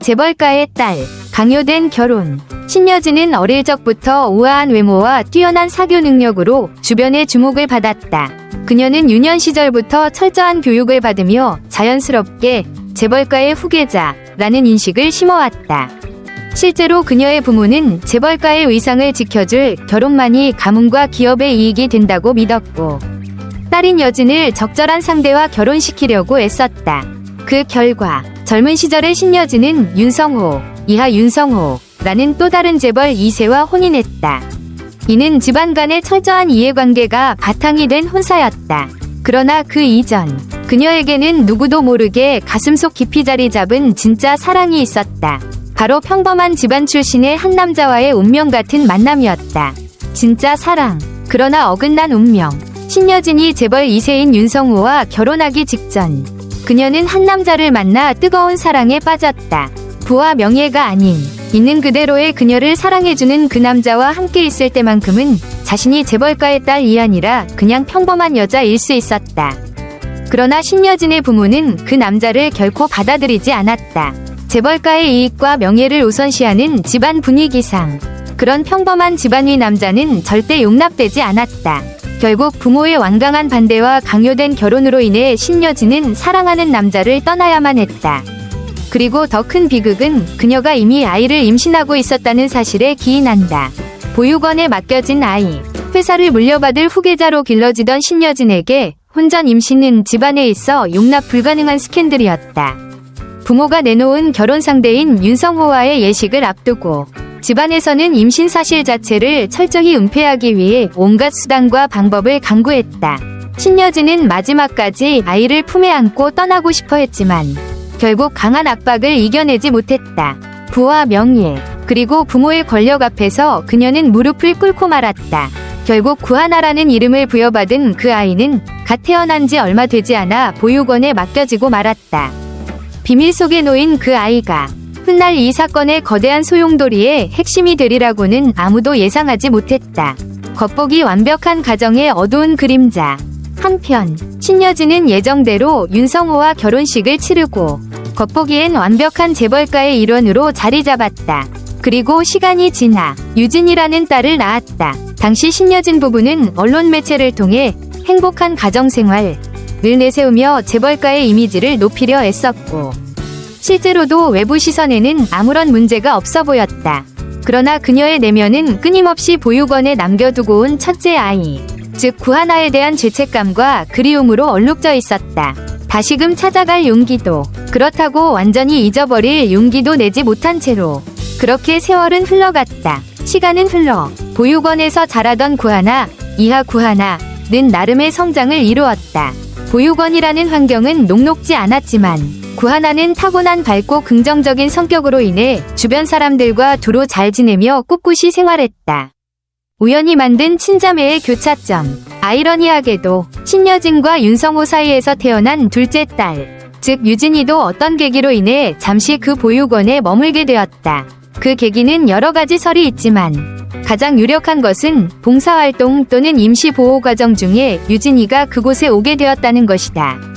재벌가의 딸, 강요된 결혼. 신여진은 어릴 적부터 우아한 외모와 뛰어난 사교 능력으로 주변의 주목을 받았다. 그녀는 유년 시절부터 철저한 교육을 받으며 자연스럽게 재벌가의 후계자라는 인식을 심어왔다. 실제로 그녀의 부모는 재벌가의 의상을 지켜줄 결혼만이 가문과 기업의 이익이 된다고 믿었고, 딸인 여진을 적절한 상대와 결혼시키려고 애썼다. 그 결과 젊은 시절의 신여진은 윤성호, 이하 윤성호라는 또 다른 재벌 2세와 혼인했다. 이는 집안 간의 철저한 이해관계가 바탕이 된 혼사였다. 그러나 그 이전 그녀에게는 누구도 모르게 가슴속 깊이 자리 잡은 진짜 사랑이 있었다. 바로 평범한 집안 출신의 한 남자와의 운명 같은 만남이었다. 진짜 사랑. 그러나 어긋난 운명. 신여진이 재벌 2세인 윤성호와 결혼하기 직전 그녀는 한 남자를 만나 뜨거운 사랑에 빠졌다. 부와 명예가 아닌 있는 그대로의 그녀를 사랑해주는 그 남자와 함께 있을 때만큼은 자신이 재벌가의 딸이 아니라 그냥 평범한 여자일 수 있었다. 그러나 신여진의 부모는 그 남자를 결코 받아들이지 않았다. 재벌가의 이익과 명예를 우선시하는 집안 분위기상 그런 평범한 집안의 남자는 절대 용납되지 않았다. 결국 부모의 완강한 반대와 강요된 결혼으로 인해 신여진은 사랑하는 남자를 떠나야만 했다. 그리고 더 큰 비극은 그녀가 이미 아이를 임신하고 있었다는 사실에 기인한다. 보육원에 맡겨진 아이, 회사를 물려받을 후계자로 길러지던 신여진에게 혼전 임신은 집안에 있어 용납 불가능한 스캔들이었다. 부모가 내놓은 결혼 상대인 윤성호와의 예식을 앞두고 집안에서는 임신 사실 자체를 철저히 은폐하기 위해 온갖 수단과 방법을 강구했다. 신여진은 마지막까지 아이를 품에 안고 떠나고 싶어 했지만 결국 강한 압박을 이겨내지 못했다. 부와 명예, 그리고 부모의 권력 앞에서 그녀는 무릎을 꿇고 말았다. 결국 구하나라는 이름을 부여받은 그 아이는 갓 태어난 지 얼마 되지 않아 보육원에 맡겨지고 말았다. 비밀 속에 놓인 그 아이가 훗날 이 사건의 거대한 소용돌이의 핵심이 되리라고는 아무도 예상하지 못했다. 겉보기 완벽한 가정의 어두운 그림자. 한편 신여진은 예정대로 윤성호와 결혼식을 치르고 겉보기엔 완벽한 재벌가의 일원으로 자리 잡았다. 그리고 시간이 지나 유진이라는 딸을 낳았다. 당시 신여진 부부는 언론 매체를 통해 행복한 가정생활을 내세우며 재벌가의 이미지를 높이려 애썼고 실제로도 외부 시선에는 아무런 문제가 없어 보였다. 그러나 그녀의 내면은 끊임없이 보육원에 남겨두고 온 첫째 아이, 즉 구하나에 대한 죄책감과 그리움으로 얼룩져 있었다. 다시금 찾아갈 용기도, 그렇다고 완전히 잊어버릴 용기도 내지 못한 채로 그렇게 세월은 흘러갔다. 시간은 흘러 보육원에서 자라던 구하나, 이하 구하나는 나름의 성장을 이루었다. 보육원이라는 환경은 녹록지 않았지만 구하나는 타고난 밝고 긍정적인 성격으로 인해 주변 사람들과 두루 잘 지내며 꿋꿋이 생활했다. 우연히 만든 친자매의 교차점. 아이러니하게도 신여진과 윤성호 사이에서 태어난 둘째 딸, 즉 유진이도 어떤 계기로 인해 잠시 그 보육원에 머물게 되었다. 그 계기는 여러 가지 설이 있지만 가장 유력한 것은 봉사활동 또는 임시보호과정 중에 유진이가 그곳에 오게 되었다는 것이다.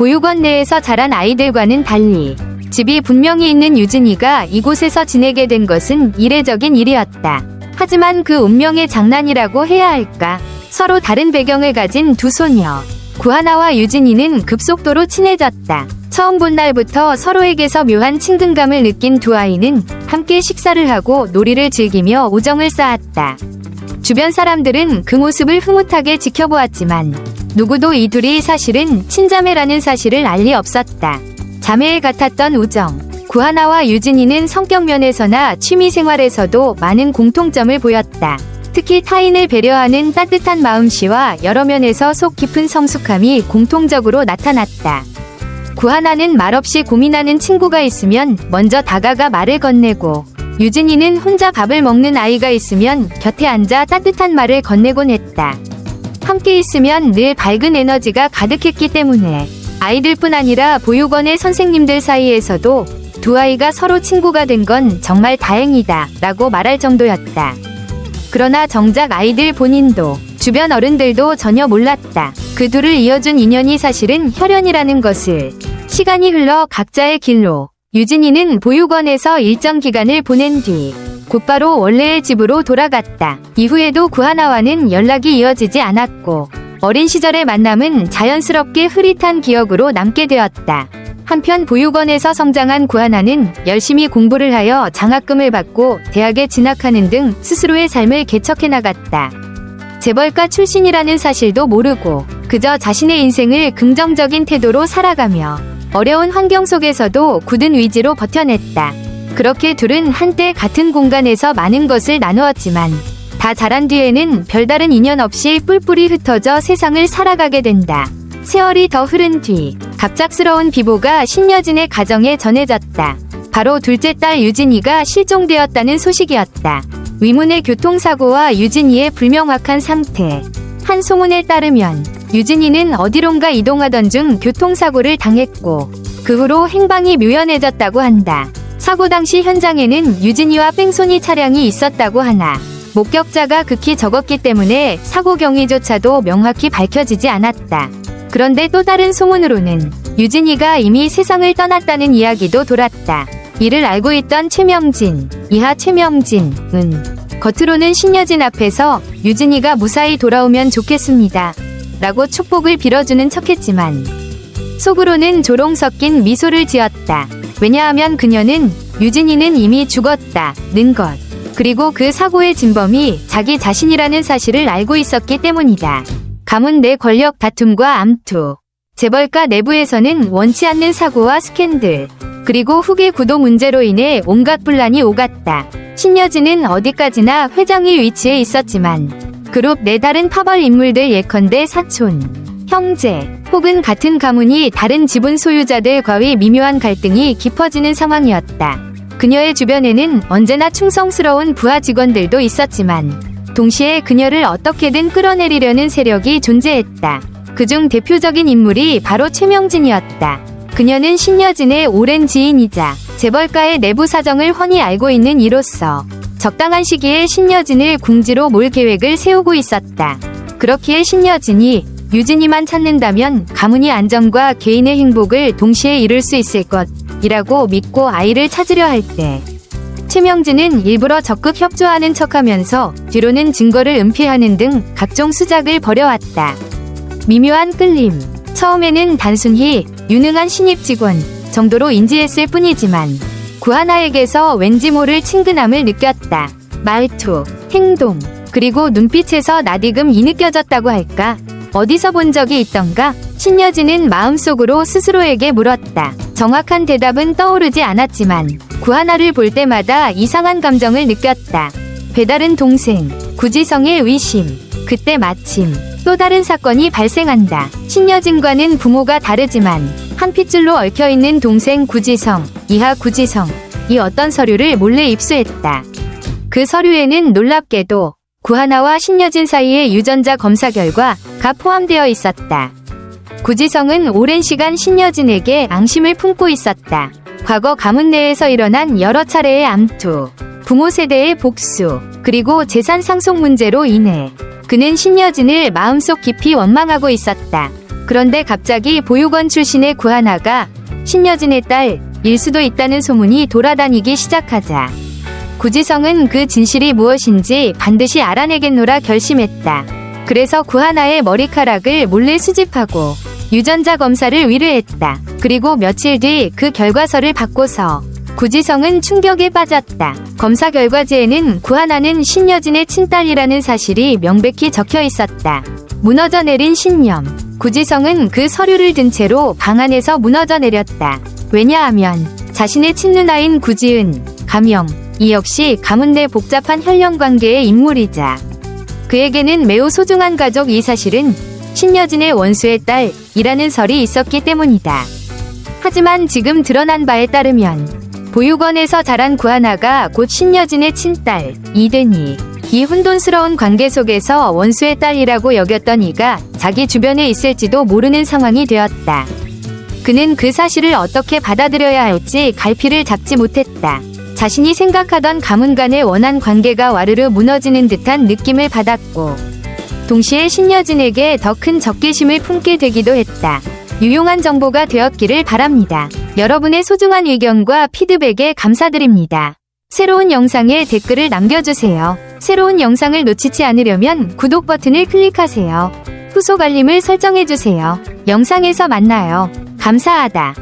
보육원 내에서 자란 아이들과는 달리 집이 분명히 있는 유진이가 이곳에서 지내게 된 것은 이례적인 일이었다. 하지만 그 운명의 장난이라고 해야 할까? 서로 다른 배경을 가진 두 소녀. 구하나와 유진이는 급속도로 친해졌다. 처음 본 날부터 서로에게서 묘한 친근감을 느낀 두 아이는 함께 식사를 하고 놀이를 즐기며 우정을 쌓았다. 주변 사람들은 그 모습을 흐뭇하게 지켜보았지만 누구도 이 둘이 사실은 친자매라는 사실을 알 리 없었다. 자매에 같았던 우정. 구하나와 유진이는 성격 면에서나 취미 생활에서도 많은 공통점을 보였다. 특히 타인을 배려하는 따뜻한 마음씨와 여러 면에서 속 깊은 성숙함이 공통적으로 나타났다. 구하나는 말없이 고민하는 친구가 있으면 먼저 다가가 말을 건네고 유진이는 혼자 밥을 먹는 아이가 있으면 곁에 앉아 따뜻한 말을 건네곤 했다. 함께 있으면 늘 밝은 에너지가 가득했기 때문에 아이들뿐 아니라 보육원의 선생님들 사이에서도 두 아이가 서로 친구가 된 건 정말 다행이다 라고 말할 정도였다. 그러나 정작 아이들 본인도 주변 어른들도 전혀 몰랐다. 그 둘을 이어준 인연이 사실은 혈연이라는 것을 시간이 흘러 각자의 길로 유진이는 보육원에서 일정 기간을 보낸 뒤 곧바로 원래의 집으로 돌아갔다. 이후에도 구하나와는 연락이 이어지지 않았고 어린 시절의 만남은 자연스럽게 흐릿한 기억으로 남게 되었다. 한편 보육원에서 성장한 구하나는 열심히 공부를 하여 장학금을 받고 대학에 진학하는 등 스스로의 삶을 개척해 나갔다. 재벌가 출신이라는 사실도 모르고 그저 자신의 인생을 긍정적인 태도로 살아가며 어려운 환경 속에서도 굳은 위지로 버텨냈다. 그렇게 둘은 한때 같은 공간에서 많은 것을 나누었지만 다 자란 뒤에는 별다른 인연 없이 뿔뿔이 흩어져 세상을 살아가게 된다. 세월이 더 흐른 뒤 갑작스러운 비보가 신여진의 가정에 전해졌다. 바로 둘째 딸 유진이가 실종되었다는 소식이었다. 위문의 교통사고와 유진이의 불명확한 상태. 한 소문에 따르면 유진이는 어디론가 이동하던 중 교통사고를 당했고 그 후로 행방이 묘연해졌다고 한다. 사고 당시 현장에는 유진이와 뺑소니 차량이 있었다고 하나 목격자가 극히 적었기 때문에 사고 경위조차도 명확히 밝혀지지 않았다. 그런데 또 다른 소문으로는 유진이가 이미 세상을 떠났다는 이야기도 돌았다. 이를 알고 있던 최명진, 이하 최명진은 겉으로는 신여진 앞에서 유진이가 무사히 돌아오면 좋겠습니다. 라고 축복을 빌어주는 척했지만 속으로는 조롱 섞인 미소를 지었다. 왜냐하면 그녀는 유진이는 이미 죽었다는 것. 그리고 그 사고의 진범이 자기 자신이라는 사실을 알고 있었기 때문이다. 가문 내 권력 다툼과 암투. 재벌가 내부에서는 원치 않는 사고와 스캔들. 그리고 후계 구도 문제로 인해 온갖 분란이 오갔다. 신여진은 어디까지나 회장의 위치에 있었지만 그룹 내 다른 파벌 인물들 예컨대 사촌, 형제 혹은 같은 가문이 다른 지분 소유자들과의 미묘한 갈등이 깊어지는 상황이었다. 그녀의 주변에는 언제나 충성스러운 부하 직원들도 있었지만 동시에 그녀를 어떻게든 끌어내리려는 세력이 존재했다. 그중 대표적인 인물이 바로 최명진이었다. 그녀는 신여진의 오랜 지인이자 재벌가의 내부 사정을 훤히 알고 있는 이로서 적당한 시기에 신여진을 궁지로 몰 계획을 세우고 있었다. 그렇기에 신여진이 유진이만 찾는다면 가문의 안정과 개인의 행복을 동시에 이룰 수 있을 것이라고 믿고 아이를 찾으려 할 때 최명진은 일부러 적극 협조하는 척하면서 뒤로는 증거를 은폐하는 등 각종 수작을 벌여왔다. 미묘한 끌림. 처음에는 단순히 유능한 신입 직원 정도로 인지했을 뿐이지만 구하나에게서 왠지 모를 친근함을 느꼈다. 말투, 행동, 그리고 눈빛에서 나디금 이 느껴졌다고 할까? 어디서 본 적이 있던가? 신여진은 마음속으로 스스로에게 물었다. 정확한 대답은 떠오르지 않았지만 구하나를 볼 때마다 이상한 감정을 느꼈다. 배다른 동생, 구지성의 의심. 그때 마침 또 다른 사건이 발생한다. 신여진과는 부모가 다르지만 한 핏줄로 얽혀있는 동생 구지성, 이하 구지성, 이 어떤 서류를 몰래 입수했다. 그 서류에는 놀랍게도 구하나와 신여진 사이의 유전자 검사 결과가 포함되어 있었다. 구지성은 오랜 시간 신여진에게 앙심을 품고 있었다. 과거 가문 내에서 일어난 여러 차례의 암투, 부모 세대의 복수, 그리고 재산 상속 문제로 인해 그는 신여진을 마음속 깊이 원망하고 있었다. 그런데 갑자기 보육원 출신의 구하나가 신여진의 딸일 수도 있다는 소문이 돌아다니기 시작하자 구지성은 그 진실이 무엇인지 반드시 알아내겠노라 결심했다. 그래서 구하나의 머리카락을 몰래 수집하고 유전자 검사를 의뢰했다. 그리고 며칠 뒤 그 결과서를 받고서 구지성은 충격에 빠졌다. 검사 결과지에는 구하나는 신여진의 친딸이라는 사실이 명백히 적혀 있었다. 무너져 내린 신념. 구지성은 그 서류를 든 채로 방 안에서 무너져 내렸다. 왜냐하면 자신의 친누나인 구지은, 가명, 이 역시 가문 내 복잡한 혈연 관계의 인물이자 그에게는 매우 소중한 가족 이 사실은 신여진의 원수의 딸이라는 설이 있었기 때문이다. 하지만 지금 드러난 바에 따르면 보육원에서 자란 구하나가 곧 신여진의 친딸 이든이 이 혼돈스러운 관계 속에서 원수의 딸이라고 여겼던 이가 자기 주변에 있을지도 모르는 상황이 되었다. 그는 그 사실을 어떻게 받아들여야 할지 갈피를 잡지 못했다. 자신이 생각하던 가문 간의 원한 관계가 와르르 무너지는 듯한 느낌을 받았고, 동시에 신여진에게 더 큰 적개심을 품게 되기도 했다. 유용한 정보가 되었기를 바랍니다. 여러분의 소중한 의견과 피드백에 감사드립니다. 새로운 영상에 댓글을 남겨주세요. 새로운 영상을 놓치지 않으려면 구독 버튼을 클릭하세요. 후속 알림을 설정해주세요. 영상에서 만나요. 감사하다.